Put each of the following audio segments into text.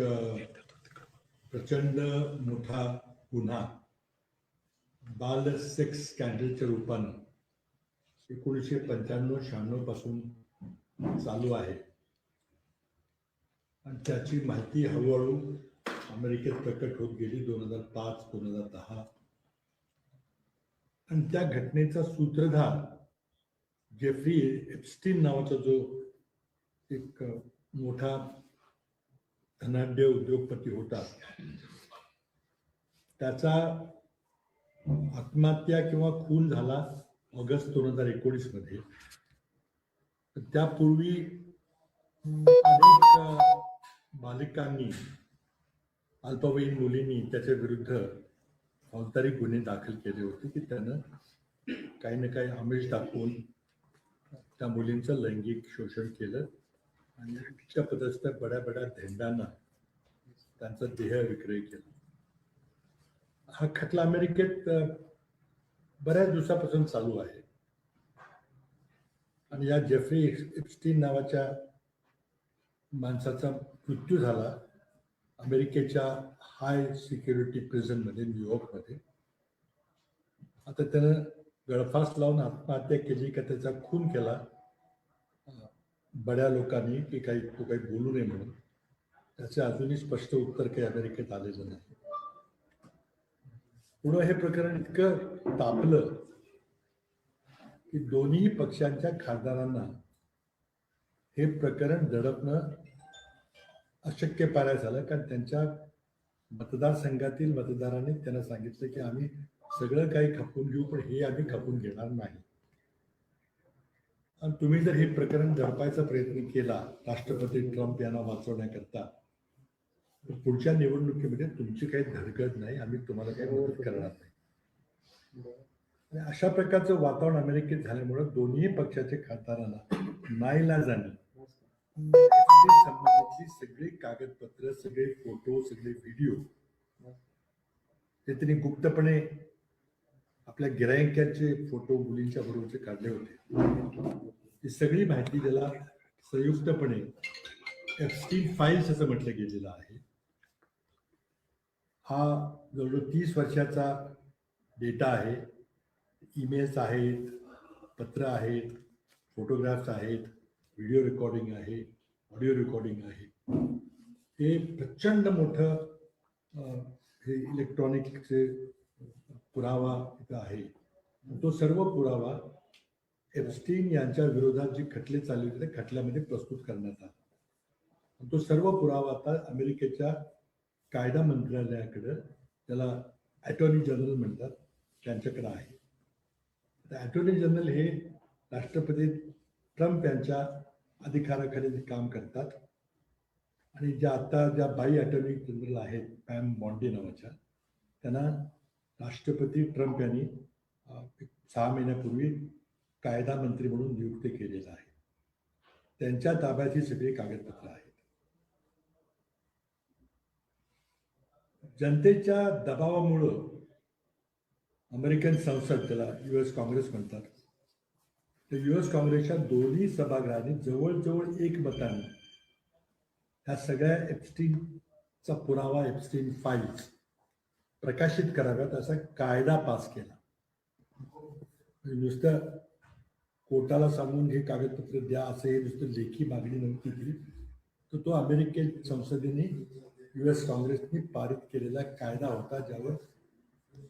एक प्रचंड मोठा गुन्हा. बाल सेक्स स्कॅन्डलच्या रूपानं एकोणीसशे पंच्याण्णव शहाण्णवपासून चालू आहे. आणि त्याची माहिती हळूहळू अमेरिकेत प्रकट होत गेली दोन हजार पाच दोन हजार दहा. आणि त्या घटनेचा सूत्रधार जेफ्री एप्स्टीन नावाचा जो एक मोठा धनाढ्य उद्योगपती होता त्याचा आत्महत्या किंवा खून झाला ऑगस्ट दोन हजार एकोणीसमध्ये त्यापूर्वी अनेक बालिकांनी अल्पवयीन मुलींनी त्याच्या विरुद्ध फौजदारी गुन्हे दाखल केले होते की त्यानं काही ना काही आमिष दाखवून त्या मुलींचं लैंगिक शोषण केलं. आणि उच्च पदस्थ बड्या बड्या धेंडांना त्यांचा देह विक्रय केला. हा खटला अमेरिकेत बऱ्याच दिवसापासून चालू आहे. आणि या जेफ्री एप्स्टीन नावाच्या माणसाचा मृत्यू झाला अमेरिकेच्या हाय सिक्युरिटी प्रिझनमध्ये न्यूयॉर्कमध्ये आता त्यानं गळफास लावून आत्महत्या केली का त्याचा खून केला बड्या लोकांनी की काही तो काही बोलू नये म्हणून. त्याचे अजूनही स्पष्ट उत्तर काही अमेरिकेत आलेलं नाही. पुढं हे प्रकरण इतकं तापलं की दोन्ही पक्षांच्या खासदारांना हे प्रकरण दडपणं अशक्य पाराय झालं. कारण त्यांच्या मतदारसंघातील मतदारांनी त्यांना सांगितलं की आम्ही सगळं काही खपून घेऊ पण हे आम्ही खपून घेणार नाही. तुम्ही जर हे प्रकरण दडपायचा प्रयत्न केला राष्ट्रपती ट्रम्प यांना वाचवण्याकरता पुढच्या निवडणुकीमध्ये तुमची काही धडगड नाही आम्ही तुम्हाला काही मदत करणार नाही. आणि अशा प्रकारचं वातावरण अमेरिकेत झाल्यामुळं दोन्ही पक्षाचे खासदारांना नाईलाजाने संबंधितली सगळी कागदपत्र सगळे फोटो सगळे व्हिडिओ ते त्यांनी गुप्तपणे आपल्या गिरायकांचे फोटो मुलींच्या बरोबरचे काढले होते. ही सगळी माहिती त्याला संयुक्तपणे एफस्टीन फाईल्स असं म्हटलं गेलेलं आहे. हा जवळजवळ तीस वर्षाचा डेटा आहे. ईमेल्स आहेत पत्र आहेत फोटोग्राफ्स आहेत व्हिडिओ रेकॉर्डिंग आहे ऑडिओ रेकॉर्डिंग आहे. हे प्रचंड मोठं हे इलेक्ट्रॉनिकचे पुरावा इथं आहे. तो सर्व पुरावा एप्स्टीन यांच्या विरोधात जे खटले चालले होते त्या खटल्यामध्ये प्रस्तुत करण्यात आला. तो सर्व पुरावा आता अमेरिकेच्या कायदा मंत्रालयाकडं त्याला अटॉर्नी जनरल म्हणतात त्यांच्याकडे आहे. अटॉर्नी जनरल हे राष्ट्रपती ट्रम्प यांच्या अधिकाराखाली काम करतात आणि ज्या आता ज्या बाई अटॉर्नी जनरल आहेत पॅम बॉन्डे नावाच्या त्यांना राष्ट्रपती ट्रम्प यांनी सहा महिन्यापूर्वी कायदा मंत्री म्हणून नियुक्त केलेला आहे. त्यांच्या ताब्यात ही सगळी कागदपत्र आहेत. जनतेच्या दबावामुळं अमेरिकन संसद त्याला युएस काँग्रेस म्हणतात तर युएस काँग्रेसच्या दोन्ही सभागृहांनी जवळजवळ एक मताने ह्या सगळ्या एप्स्टीनचा पुरावा एप्स्टीन फाईल्स प्रकाशित कराव्यात असा कायदा पास केला. म्हणजे नुसतं कोर्टाला सांगून हे कागदपत्र द्या असं हे नुसतं लेखी मागणी नव्हती केली. तर तो अमेरिकन संसदेने युएस काँग्रेसने पारित केलेला कायदा होता ज्यावर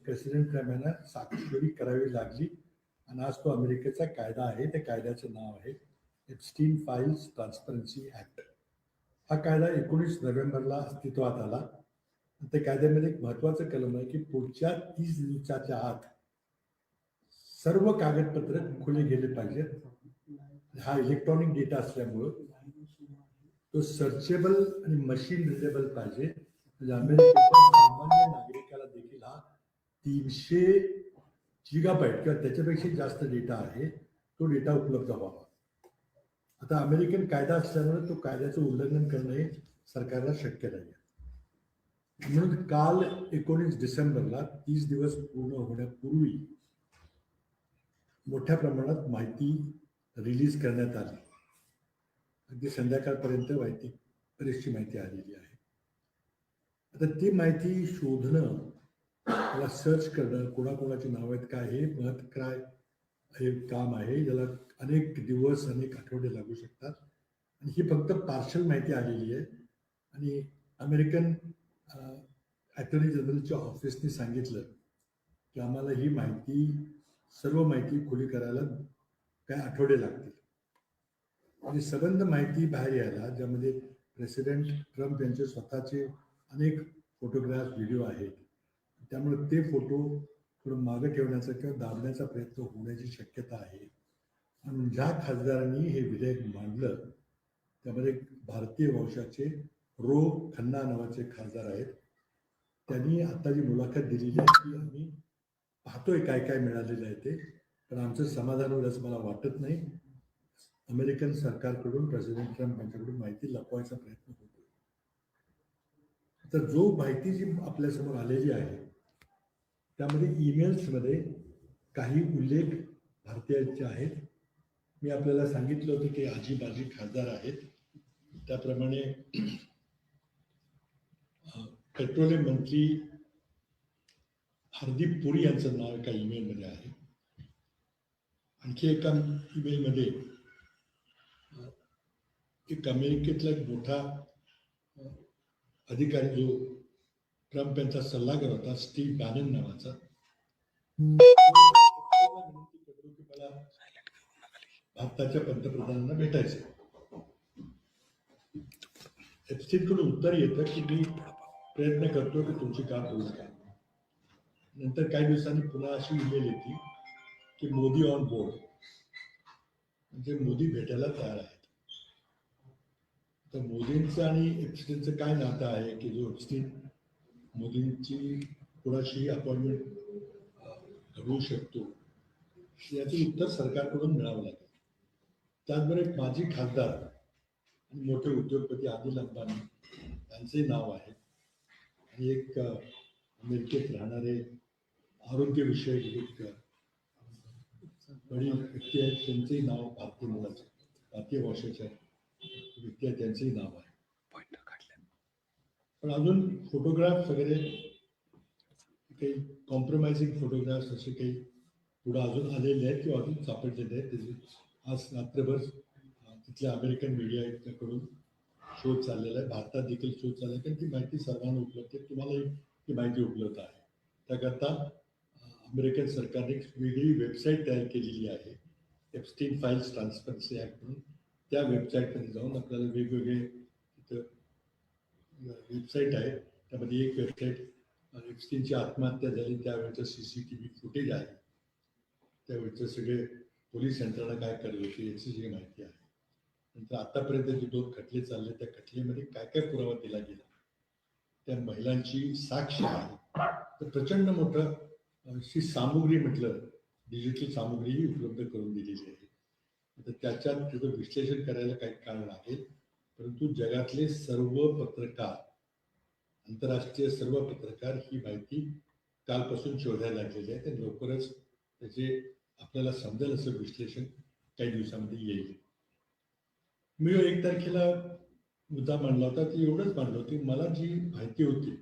प्रेसिडेंट ट्रम्प यांना साक्षरी करावी लागली. आणि आज तो अमेरिकेचा कायदा आहे त्या कायद्याचं नाव आहे एप्स्टीन फाईल्स ट्रान्सपरन्सी ऍक्ट हा कायदा एकोणीस नोव्हेंबरला अस्तित्वात आला. त्या कायद्यामध्ये एक महत्वाचं कलम आहे की पुढच्या तीस दिवसाच्या आत सर्व कागदपत्र खुले गेले पाहिजेत. हा इलेक्ट्रॉनिक डेटा असल्यामुळं तो सर्चेबल आणि मशीन रिडेबल पाहिजे. म्हणजे अमेरिकेच्या सामान्य नागरिकाला देखील हा तीनशे जिगाबाईट किंवा त्याच्यापेक्षा जास्त डेटा आहे तो डेटा उपलब्ध व्हावा. आता अमेरिकन कायदा असल्यामुळे तो कायद्याचं उल्लंघन करणं हे सरकारला शक्य नाही म्हणून काल एकोणीस डिसेंबरला तीस दिवस पूर्ण होण्यापूर्वी मोठ्या प्रमाणात माहिती रिलीज करण्यात आली. अगदी संध्याकाळपर्यंत माहिती बरीचशी माहिती आलेली आहे. आता ती माहिती शोधणं त्याला सर्च करणं कोणाकोणाची नावं आहेत काय हे महत् काय हे काम आहे ज्याला अनेक दिवस अनेक आठवडे लागू शकतात. आणि ही फक्त पार्शल माहिती आलेली आहे. आणि अमेरिकन अटॉर्नी जनरलच्या ऑफिसने सांगितलं की आम्हाला ही माहिती सर्व माहिती खुली करायला काय आठवडे लागतील. आणि सबंध माहिती बाहेर यायला ज्यामध्ये प्रेसिडेंट ट्रम्प यांचे स्वतःचे अनेक फोटोग्राफ व्हिडिओ आहेत. त्यामुळे ते फोटो थोडं मागे ठेवण्याचा किंवा दाबण्याचा प्रयत्न होण्याची शक्यता आहे. आणि ज्या खासदारांनी हे विधेयक मांडलं त्यामध्ये भारतीय वंशाचे रो खन्ना नावाचे खासदार आहेत. त्यांनी आता जी मुलाखत दिलेली आहे ती आम्ही पाहतोय काय काय मिळालेलं आहे ते. पण आमचं समाधान होईल असं मला वाटत नाही. अमेरिकन सरकारकडून प्रेसिडेंट ट्रम्प यांच्याकडून माहिती लपवायचा प्रयत्न होतो तर जो माहिती जी आपल्यासमोर आलेली आहे त्यामध्ये ईमेल्समध्ये काही उल्लेख भारतीयांचे आहेत. मी आपल्याला सांगितलं होतं की आजीबाजी खासदार आहेत. त्याप्रमाणे पेट्रोलियम मंत्री हरदीप पुरी यांचं नाव एका ईमेलमध्ये आहे. आणखी एका ईमेलमध्ये एक अमेरिकेतला एक मोठा अधिकारी जो ट्रम्प यांचा सल्लागार होता स्टीव बॅनन नावाचा. मला भारताच्या पंतप्रधानांना भेटायचं. कडून उत्तर येतं की मी प्रयत्न करतो की तुमची का होईल का नंतर काही दिवसांनी पुन्हा अशी ईमेल येते की मोदी ऑन बोर्ड म्हणजे मोदी भेटायला तयार आहेत. तर मोदींचं आणि एप्स्टीनचं काय नातं आहे की जो एप्स्टीन मोदींची कोणाशी अपॉइंटमेंट घडवू शकतो याचे उत्तर सरकारकडून मिळावं लागेल. त्याचबरोबर एक माजी खासदार आणि मोठे उद्योगपती आदिल अंबानी यांचे नाव आहे. एक अमेरिकेत राहणारे आरोग्यविषयक एक वडील व्यक्ती आहेत त्यांचेही नाव भारतीय मुलाचे भारतीय भाषेचे व्यक्ती आहेत त्यांचेही नाव आहे. पण अजून फोटोग्राफ वगैरे काही कॉम्प्रोमाइजिंग फोटोग्राफ्स असे काही पुढे अजून आलेले आहेत किंवा अजून सापडलेले आहेत. त्याचे आज रात्रभर तिथल्या अमेरिकन मीडियाकडून शोध चाललेला आहे. भारतात देखील शोध चालला आहे. कारण ती माहिती सर्वांना उपलब्ध आहे. तुम्हालाही ती माहिती उपलब्ध आहे. त्याकरता अ, अमेरिकन सरकारने एक वेगळी वेबसाईट तयार केलेली आहे. एप्स्टीन फाईल्स ट्रान्सपरन्सी ॲक्ट म्हणून. त्या वेबसाईटमध्ये जाऊन आपल्याला वेगवेगळे तिथं वेबसाईट आहे. त्यामध्ये एक वेबसाईट एप्स्टीनची आत्महत्या झाली. त्यावेळेचं C C T V footage आहे. त्यावेळेचं सगळे पोलीस यंत्रणा काय करत होती याची जी माहिती आहे. नंतर आतापर्यंत जे दोन खटले चालले त्या खटलेमध्ये काय काय पुरावा दिला गेला? त्या महिलांची साक्ष आहे. तर प्रचंड मोठं अशी सामुग्री म्हटलं डिजिटल सामुग्रीही उपलब्ध करून दिलेली आहे. तर त्याच्यात त्याचं विश्लेषण करायला काही काळ लागेल परंतु जगातले सर्व पत्रकार आंतरराष्ट्रीय सर्व पत्रकार ही माहिती कालपासून शोधायला लागलेली आहे. ते लवकरच त्याचे आपल्याला समजेल असं विश्लेषण काही दिवसामध्ये येईल. मी एक तारखेला मुद्दा मांडला होता ती एवढंच मांडलं होती. मला जी माहिती होती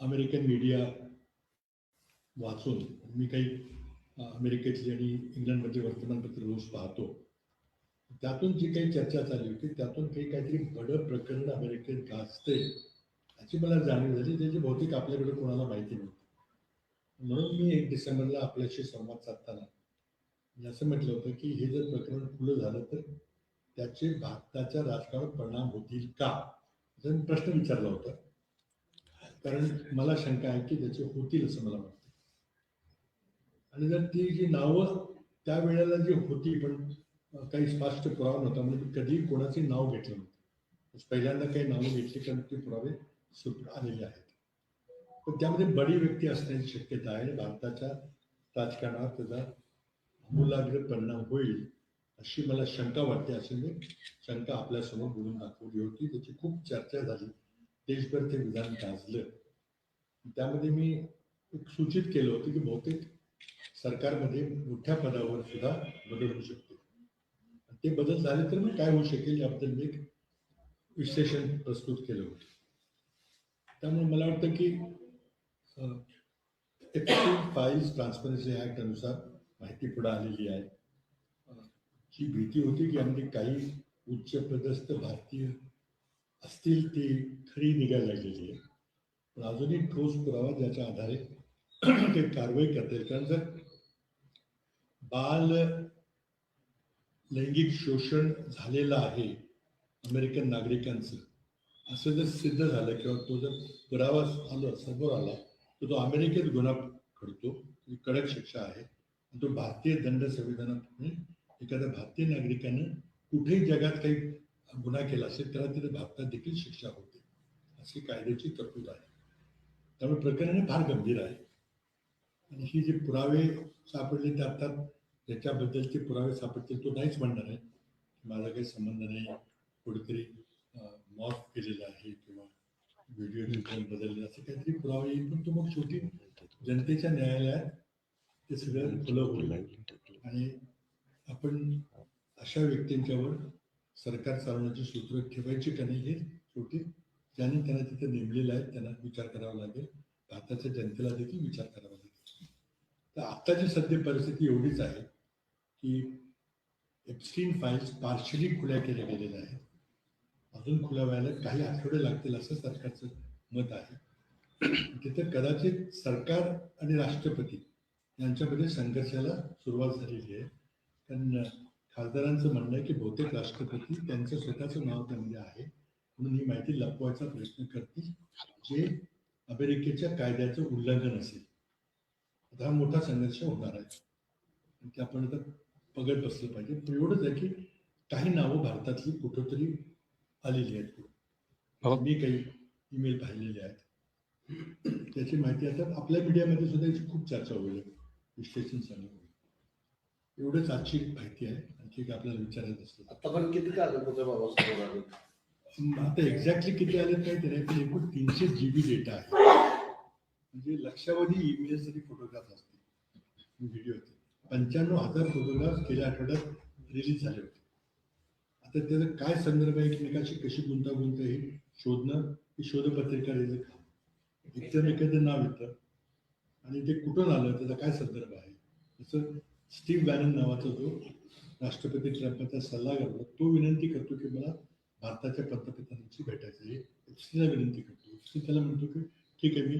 अमेरिकन मीडिया वाचून मी काही अमेरिकेतली आणि इंग्लंडमधली वर्तमानपत्र रोज पाहतो त्यातून जी काही चर्चा चालली होती त्यातून काही काहीतरी बडं प्रकरण अमेरिकेत गाजते याची मला जाणीव झाली त्याची बहुतेक आपल्याकडे कोणाला माहिती नव्हती. म्हणून मी एक डिसेंबरला आपल्याशी संवाद साधताना मी असं म्हटलं होतं की हे जर प्रकरण खुलं झालं तर त्याचे भारताच्या राजकारणात परिणाम होतील का? असा मी प्रश्न विचारला होता. कारण मला शंका आहे की त्याचे होतील असं मला वाटतं. आणि जर ती जी नावं त्या वेळेला जी होती पण काही स्पष्ट पुरावा नव्हता म्हणजे कधी कोणाचे नाव घेतलं नव्हतं. म्हणजे पहिल्यांदा काही नावं घेतली कारण ते पुरावे सुट आलेले आहेत. पण त्यामध्ये बडी व्यक्ती असण्याची शक्यता आहे. भारताच्या राजकारणात त्याचा आमूलाग्र परिणाम होईल अशी मला शंका वाटते. अशी मी शंका आपल्यासमोर बोलून दाखवली होती. त्याची खूप चर्चा झाली. देशभर ते विधान गाजलं. त्यामध्ये मी एक सूचित केलं होतं की बहुतेक सरकारमध्ये मोठ्या पदावर सुद्धा बदल होऊ शकतो. ते बदल झाले तर मग काय होऊ शकेल याबद्दल मी एक विश्लेषण प्रस्तुत केलं होतं. त्यामुळे मला वाटतं की फाईल्स ट्रान्सपरन्सी ऍक्ट अनुसार माहिती पुढे आलेली आहे. ही भीती होती की आमची काही उच्च पदस्थ भारतीय असतील ती खरी निघायला लागलेली आहे. पण अजूनही ठोस पुरावा ज्याच्या आधारे ते कारवाई करता येईल. कारण जर बाल लैंगिक शोषण झालेलं आहे अमेरिकन नागरिकांचं असं जर सिद्ध झालं किंवा तो जर पुरावा आला समोर आला तर तो अमेरिकेत गुन्हा घडतो. कडक शिक्षा आहे. तो भारतीय दंड संविधानाप्रमाणे एखाद्या भारतीय नागरिकानं कुठेही जगात काही गुन्हा केला असेल त्याला तिथे भारतात देखील शिक्षा होते. अशी कायद्याची तरतूद आहे. त्यामुळे प्रकरण फार गंभीर आहे. आणि ही जे पुरावे सापडले ते अर्थात ज्याच्याबद्दलचे पुरावे सापडतील तो नाहीच म्हणणार आहे. माझा काही संबंध नाही. कुठेतरी मॉफ केलेला आहे किंवा व्हिडिओ बदलले असं काहीतरी पुरावे येईल पण तो मग शेवटी जनतेच्या न्यायालयात ते सगळं खुलं होईल आणि आपण अशा व्यक्तींच्यावर सरकार चालवण्याची सूत्र ठेवायची का नाही हे शेवटी ज्यांनी त्यांना तिथे नेमलेलं आहे त्यांना विचार करावा लागेल. भारताच्या जनतेला देखील विचार करावा लागेल. तर आत्ताची सध्या परिस्थिती एवढीच आहे की एप्स्टीन फाईल्स पार्शली खुल्या केल्या गेलेल्या आहेत. अजून खुल्या व्हायला काही आठवडे लागतील असं सरकारचं मत आहे. तिथे कदाचित सरकार आणि राष्ट्रपती यांच्यामध्ये संघर्षाला सुरुवात झालेली आहे. कारण खासदारांचं म्हणणं आहे की बहुतेक राष्ट्रपती त्यांचं स्वतःचं नाव त्यामध्ये आहे. म्हणून ही माहिती लपवायचा प्रयत्न करतील. जे अमेरिकेच्या कायद्याचं उल्लंघन असेल. आता हा मोठा संघर्ष होणार आहे. ते आपण आता बघत बसलं पाहिजे. पण एवढंच आहे की काही नावं भारतातली कुठंतरी आलेली आहेत हो. मी काही ईमेल पाहिलेले आहेत. त्याची माहिती आता आपल्या मीडियामध्ये सुद्धा याची खूप चर्चा होईल. विश्लेषण चालू होईल. एवढंच आजची माहिती आहे. आणखी काय आपल्याला विचारायचं असलं आतापर्यंत किती कागदपत्र बाबा आले. आता एक्झॅक्टली किती आले नाही पण एकूण तीनशे जी बी डेटा आहे. म्हणजे लक्षावधी ईमेल्स आणि फोटोग्राफ असतील. व्हिडिओ होते. पंच्याण्णव हजार फोटोग्राफ गेल्या आठवड्यात रिलीज झाले होते. आता त्याचा काय संदर्भ आहे? एकमेकाशी कशी गुंतागुंत हे शोधणं? ही शोधपत्रिका द्यायचं काम एकदम एखादं नाव येतं. आणि ते कुठून आलं? त्याचा काय संदर्भ आहे? जसं स्टीव्ह बॅनन नावाचा जो राष्ट्रपती ट्रम्पचा सल्लागार होता तो विनंती करतो की मला भारताच्या पंतप्रधानांशी भेटायचं आहे. एफसीला विनंती करतो. एफसी त्याला म्हणतो की ठीक आहे मी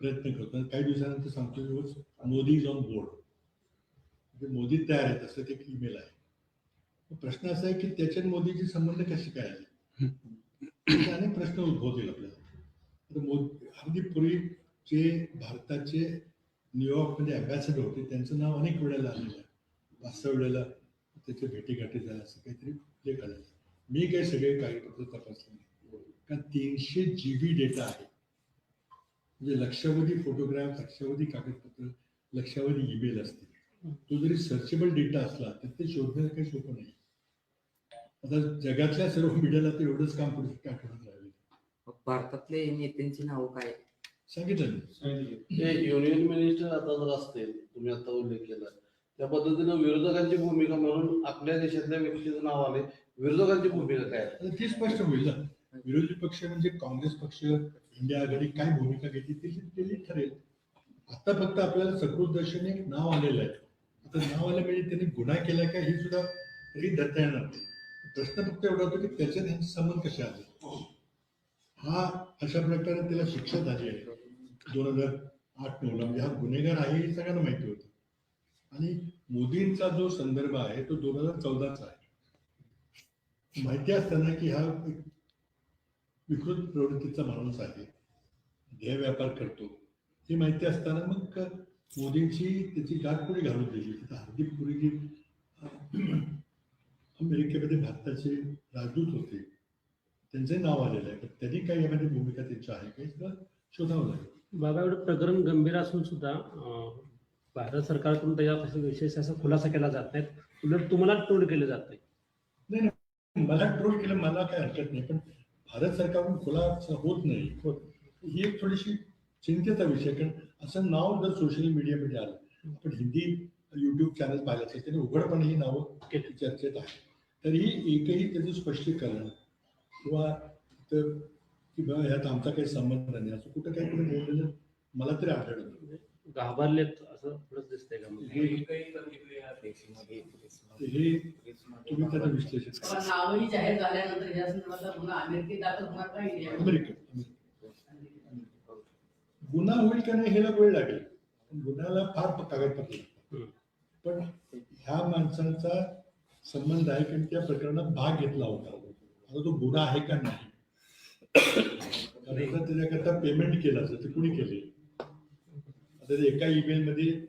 प्रयत्न करतो. आणि काही दिवसानंतर सांगतो की मोदी इज ऑन बोर्ड. म्हणजे मोदी तयार आहेत असं ते एक ईमेल आहे. प्रश्न असा आहे की त्याच्यात मोदीचे संबंध कसे काय आले अनेक प्रश्न उद्भवतील आपल्याला. तर मोदी अगदी पूर्वी जे भारताचे न्यूयॉर्कमध्ये अँबॅसेडर होते त्यांचं नाव अनेक वेळेला आलेलं आहे. पाच सहा वेळेला त्याचे भेटीगाठी झाल्या असं काहीतरी ते कळलं मी काही सगळे कागदपत्र तपासले नाही. कारण तीनशे जी बी डेटा आहे. म्हणजे लक्षावधी फोटोग्राफ लक्षावधी कागदपत्र लक्षावधी ईमेल असतील. तो जरी सर्चेबल डेटा असला तर ते शोधणं काही सोपं नाही. आता जगातल्या सर्व मीडियाला ते एवढंच काम करू शकते आठवण राहिले भारतातले नेत्यांची नावं काय? सांगितलं ते युनियन मिनिस्टर आता जर असतील तुम्ही आता उल्लेख केला त्या पद्धतीनं विरोधकांची भूमिका म्हणून आपल्या देशातल्या व्यक्तीचं नाव आले विरोधकांची भूमिका काय? आहे? आता ती स्पष्ट होईल ना. विरोधी पक्ष म्हणजे काँग्रेस पक्ष इंडिया आघाडी काय भूमिका घेतली ती केली ठरेल. आता फक्त आपल्याला सकृत एक नाव आलेलं आहे. आता नाव आलं म्हणजे त्यांनी गुन्हा केला का हे सुद्धा तरी धरता येणार नाही. प्रश्न फक्त एवढा होतो की त्याचे त्यांचे संबंध कसे आले? हा अशा प्रकारे त्याला शिक्षा झाली आहे. दोन हजार आठ नऊला म्हणजे हा गुन्हेगार आहे हे सगळ्यांना माहिती होतं. आणि मोदींचा जो संदर्भ आहे तो दोन हजार चौदाचा आहे. माहिती असताना की हा एक विकृत प्रवृत्तीचा माणूस आहे. ध्येय व्यापार करतो. हे माहिती असताना मग मोदींची त्याची गाठ घालून दिली. हार्दिक पुरी जी अमेरिकेमध्ये भारताचे राजदूत होते. त्यांचे नाव आलेलं आहे. पण त्यांनी काही यामध्ये भूमिका त्यांची आहे काही सुद्धा शोधावं लागेल. बाबा एवढं प्रकरण गंभीर असून सुद्धा भारत सरकारकडून त्याच्या विशेष असा खुलासा केला जात नाही. उलट तुम्हाला तोड केलं जात नाही. मला ट्रोल केलं मला काय हरकत नाही. पण भारत सरकारकडून खुलासा होत नाही. होत. ही एक थोडीशी चिंतेचा विषय कारण असं नाव जर सोशल मीडियामध्ये आलं आपण हिंदी युट्यूब चॅनल पाहिलं असेल त्याने उघडपणे ही नावं केली. चर्चेत आहे. तरीही एकही त्याचं स्पष्टीकरण किंवा तर की बाबा ह्यात आमचा काही संबंध नाही असं कुठं काही कोणी बोललेलं मला तरी आढळलं नाही. घाबरलेत असं थोडंच दिसतंय का मग? हे हे तुम्ही त्याचं विश्लेषण करा. पण नावही जाहीर झाल्यानंतर या संदर्भातला गुन्हा अमेरिकेत दाखल होणार का इंडियामध्ये? अमेरिकेत गुन्हा होईल का नाही ह्याला वेळ लागेल पण गुन्ह्याला फार कागदपत्र लागतात. हम्म. पण ह्या माणसांचा संबंध आहे की त्या प्रकरणात भाग घेतला होता आता तो गुन्हा आहे का नाही त्याच्याकरता पेमेंट केलं असं ते कुणी केले आता एका ईमेल मध्ये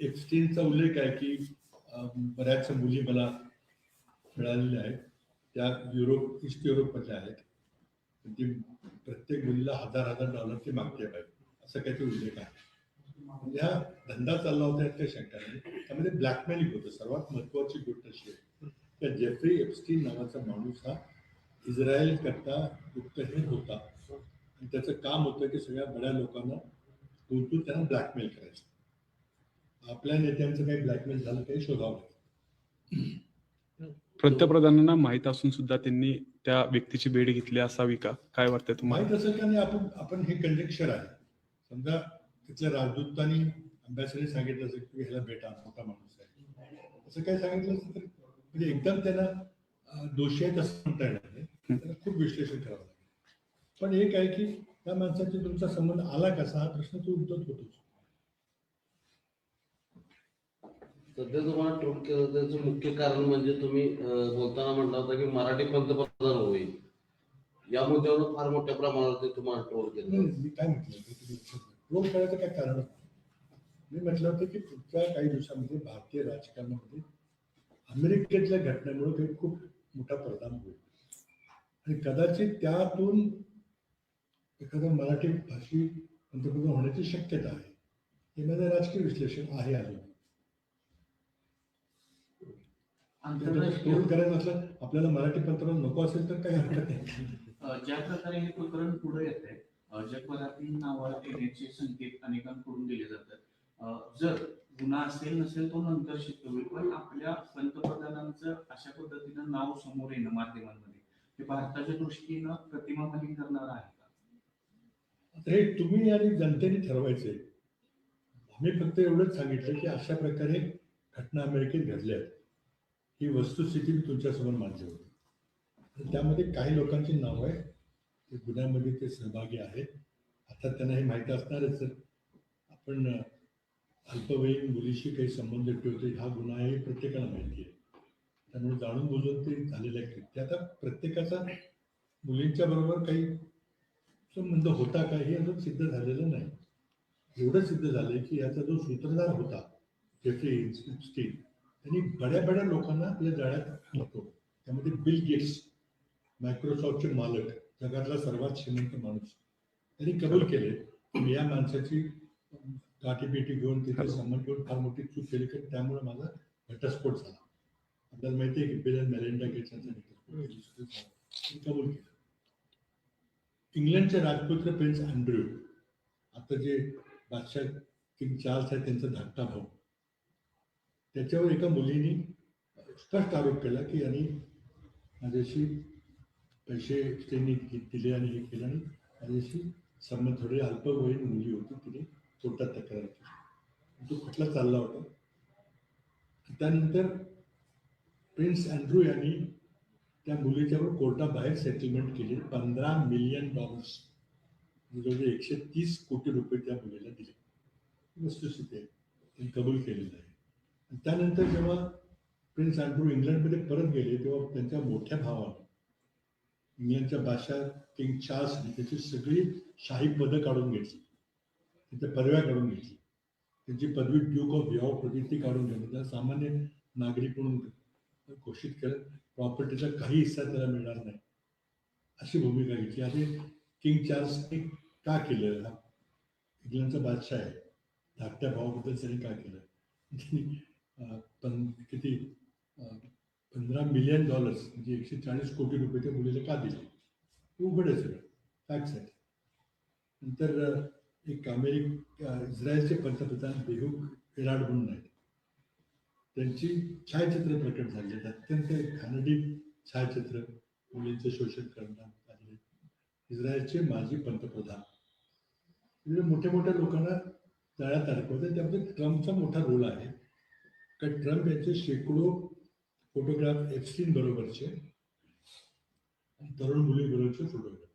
एक्सचेंजचा उल्लेख आहे की बऱ्याचशा बऱ्याच मुली मला मिळालेल्या आहेत. त्या युरोप ईस्ट युरोपमधल्या आहेत. ती प्रत्येक मुलीला हजार हजार डॉलर ती मागते पाहिजे असं काहीतरी उल्लेख आहे. म्हणजे हा धंदा चालला होता यात काही शंका नाही त्यामध्ये ब्लॅकमेलिंग होतं. सर्वात महत्वाची गोष्ट अशी आहे. त्या जेफ्री एप्स्टीन नावाचा माणूस हा इस्रायल करता गुप्तहेर होता. आणि त्याचं काम होतं की सगळ्या बड्या लोकांना गुंतून त्यांना ब्लॅकमेल करायचं. आपल्या नेत्यांचं काही ब्लॅकमेल झालं काही शोधावं. पंतप्रधानांना माहीत असून सुद्धा त्यांनी त्या व्यक्तीची भेट घेतली असावी का? काय वाटतंय तुम्हाला? माहीत असेल का आपण आपण हे कंजेक्शर आहे. समजा तिथल्या राजदूतांनी अभ्यासाने सांगितलं असेल की ह्याला भेटा मोठा माणूस आहे. असं काय सांगितलं असेल तर म्हणजे एकदम त्यांना दोषी आहेत असं म्हणता येणार. खूप विश्लेषण करावं लागेल. पण एक आहे की त्या माणसाचा तुमचा संबंध आला कसा? हा प्रश्न तो उद्धत होतोच. सध्या तुम्हाला ट्रोल केलं त्याचं मुख्य कारण म्हणजे तुम्ही बोलताना म्हटलं होता की मराठी पंतप्रधान होईल. या मुद्द्यावर फार मोठ्या प्रमाणावर ते तुम्हाला ट्रोल केलं. मी काय म्हटलं होतं तुम्ही रोल करायचं काय कारण. मी म्हटलं होतं की पुढच्या काही दिवसामध्ये भारतीय राजकारणामध्ये अमेरिकेतल्या घटनेमुळे काही खूप मोठा परिणाम होईल. आणि कदाचित त्यातून एखादं मराठी भाषी पंतप्रधान होण्याची शक्यता आहे. हे माझं राजकीय विश्लेषण आहे अजून. करायचं असलं आपल्याला मराठी पंतप्रधान नको असेल तर काही हरकत नाही. ज्या प्रकारे हे प्रकरण पुढे येत आहे जगभरातील नावं येण्याचे संकेत अनेकांकडून दिले जातात. जर गुन्हा असेल नसेल तो नंतर शक्य होईल पण आपल्या पंतप्रधानांचं अशा पद्धतीनं नाव समोर येणं माध्यमांमध्ये. ते भारताच्या दृष्टीनं प्रतिमा भंग करणार आहे का? आता हे तुम्ही आणि जनतेने ठरवायचे. आम्ही फक्त एवढंच सांगितलं की अशा प्रकारे घटना अमेरिकेत घडल्या आहेत. ही वस्तुस्थिती मी तुमच्यासमोर मांडली होती. त्यामध्ये काही लोकांची नावं आहे ते गुन्ह्यामध्ये ते सहभागी आहेत. आता त्यांना हे माहीत असणारच आपण अल्पवयीन मुलीशी काही संबंध ठेवतो हा गुन्हा आहे हे प्रत्येकाला माहिती आहे. त्यामुळे जाणून बुजून ते झालेलं आहे कृत्य आता प्रत्येकाचा मुलींच्या बरोबर काही संबंध होता का हे अजून सिद्ध झालेलं नाही. एवढं सिद्ध झालंय की याचा जो सूत्रधार होता जेफ्री स्टीन त्यांनी बड्या बड्या लोकांना आपल्या जाळ्यात घालतो त्यामध्ये बिल गेट्स मायक्रोसॉफ्टचे मालक जगातला सर्वात श्रीमंत माणूस. त्यांनी कबूल केले मी या माणसाची गाठीपेटी घेऊन तिथे संबंध घेऊन फार मोठी चूक केली कारण त्यामुळे माझा घटस्फोट झाला. आपल्याला माहिती आहे की बिल अँड मेलिंडा गेट्स यांचा कबूल केलं. इंग्लंडचे राजपुत्र प्रिन्स अँड्र्यू आता जे बादशाह किंग चार्ल्स आहे त्यांचा धाकटा भाऊ त्याच्यावर एका मुलीने स्पष्ट आरोप केला की यांनी माझ्याशी पैसे त्यांनी दिले आणि हे केलं आणि माझ्याशी संबंध थोडी अल्पवयीन मुली होती तिने कोर्टात तक्रार केली. तो खटला चालला होता? त्यानंतर प्रिन्स अँड्रू यांनी त्या मुलीच्यावर कोर्टाबाहेर सेटलमेंट केली. पंधरा मिलियन डॉलर्स म्हणजे एकशे तीस कोटी रुपये त्या मुलीला दिले. वस्तुस्थिती आहे त्यांनी कबूल केलेलं आहे. आणि त्यानंतर जेव्हा प्रिन्स अँड्रू इंग्लंडमध्ये परत गेले तेव्हा त्यांच्या मोठ्या भावाने इंग्लंडच्या बादशाह किंग चार्ल्सने त्याची सगळी शाही पदं काढून घेतली. तिथे पदव्या काढून घेतली. त्यांची पदवी ड्यूक ऑफ यॉर्क होती ती काढून घेतली. त्या सामान्य नागरिक म्हणून घोषित केलं प्रॉपर्टीचा काही हिस्सा त्याला मिळणार नाही. अशी भूमिका घेतली. आणि किंग चार्ल्सने का केलं? हा इंग्लंडचा बादशाह आहे. धाकट्या भावाबद्दल त्याने का केलं? पण किती पंधरा मिलियन डॉलर्स म्हणजे एकशे चाळीस कोटी रुपये त्या मुलीला का दिले? उघड आहे सगळं. फॅक्ट्स आहेत नंतर एक अमेरिक इस्रायलचे पंतप्रधान बेहूक विराट म्हणून आहेत. त्यांची छायाचित्र प्रकट झाली. आहेत अत्यंत घाणडी छायाचित्र मुलींचं शोषण करण्यात आले इस्रायलचे माजी पंतप्रधान. म्हणजे मोठ्या मोठ्या लोकांना जाळ्यात अडकवतात त्यामध्ये ट्रम्पचा मोठा रोल आहे. कारण ट्रम्प यांचे शेकडो फोटोग्राफ एफस्टीन बरोबरचे आणि तरुण मुलीबरोबरचे फोटोग्राफ.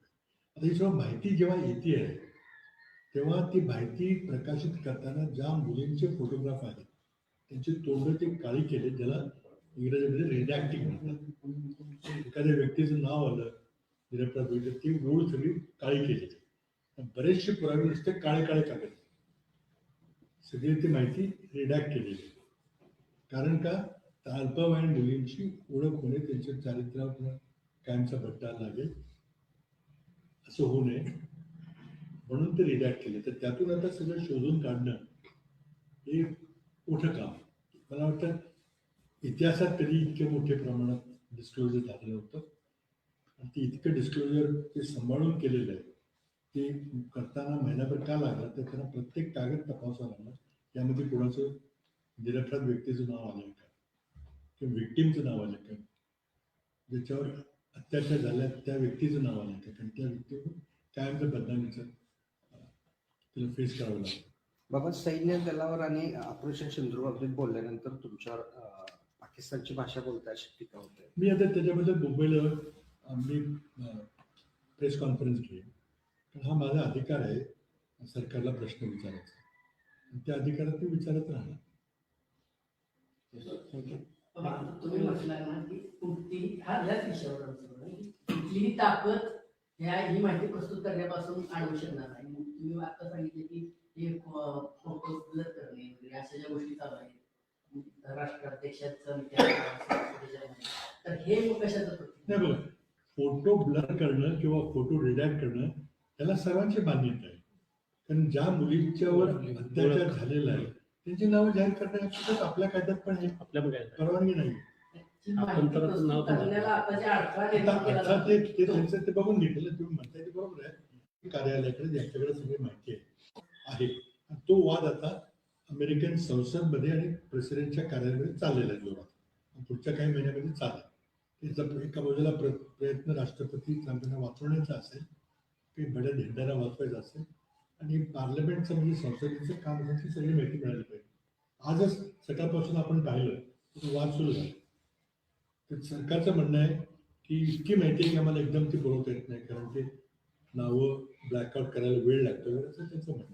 आता ही जेव्हा माहिती जेव्हा येते आहे तेव्हा ती माहिती प्रकाशित करताना ज्या मुलींचे फोटोग्राफ आहेत त्यांची तोंड ते काळी केले ज्याला इंग्रजीमध्ये रिडॅक्टिंग म्हणतात. एखाद्या व्यक्तीचं नाव आलं निरपराध होईल ती ओळ सगळी काळी केली. बरेचसे पुरावे नुसते काळे काळे कागद. सगळी ती माहिती रिडॅक्ट केलेली कारण का? तर अल्पवयीन मुलींची ओळख होणे त्यांच्या चारित्र्यावर कायमचा भट्टा लागेल. असं होऊ नये. म्हणून ते रिडॅक्ट केले. तर त्यातून आता सगळं शोधून काढणं हे मोठं काम. मला वाटतं इतिहासात कधी इतके मोठ्या प्रमाणात डिस्क्लोजर झालेलं होतं. आणि ते इतकं डिस्क्लोजर ते सांभाळून केलेलं आहे ते करताना महिनाभर का लागला तर त्यांना प्रत्येक कागद तपासावा लागला यामध्ये कोणाचं निरपराध व्यक्तीचं नाव आलं का? किंवा विक्टीमचं नाव आलं का? ज्याच्यावर अत्याचार झाल्या त्या व्यक्तीचं नाव आलं का? कारण त्या व्यक्तीवर कायमचं बदनामीचं तिला फेस करावं लागतं. बाबा सैन्य दलावर आणि ऑपरेशन सिंधूबाबतीत बोलल्यानंतर तुमच्यावर अं, पाकिस्तानची भाषा बोलता अशी टीका होते. मी आता त्याच्याबद्दल मुंबईला आम्ही प्रेस कॉन्फरन्स घेईन. कारण हा माझा अधिकार आहे सरकारला प्रश्न विचारायचा. आणि त्या अधिकारात मी विचारत राहणार. तुम्ही म्हटलं ना की कुठलीही हा ह्याच विषयावर आमचं बोलणं, की कुठलीही ताकद ह्या ही माहिती प्रस्तुत करण्यापासून अडवू शकणार नाही. मग तुम्ही आता सांगितले की हे फोटो ब्लर करणे वगैरे अशा ज्या गोष्टी चालू आहेत राष्ट्राध्यक्षाचं तर हे मग कशाचं फोटो ब्लर करणं किंवा फोटो रिडॅक्ट करणं त्याला सर्वांची मान्यता आहे. कारण ज्या मुलींच्यावर अत्याचार झालेला आहे त्यांची नावं जाहीर करणं हे सुद्धा आपल्या कायद्यात पण आहे. आपल्या परवानगी नाही. ती बघून घेतलेलं तुम्ही म्हणताय ते बरोबर आहे. कार्यालयाकडे यांच्याकडे सगळी माहिती आहे. आहे. आणि तो वाद आता अमेरिकन संसदमध्ये आणि प्रेसिडेंटच्या कार्यालयामध्ये चाललेला आहे जोरात. पुढच्या काही महिन्यामध्ये चालेल. त्याचा एका बाजूला प्र प्रयत्न राष्ट्रपती ट्रम्पांना वाचवण्याचा असेल काही बड्या झेंड्याला वाचवायचा असेल आणि पार्लमेंटचं म्हणजे संसदेचं काम असेल सगळी माहिती मिळाली पाहिजे. आजच सकाळपासून आपण पाहिलं तर तो वाद सुरू झाला. तर सरकारचं म्हणणं आहे की इतकी माहिती आहे की आम्हाला एकदम ती पुरवता येत नाही कारण ते नावं ब्लॅकआउट करायला वेळ लागतो असं त्यांचं म्हणणं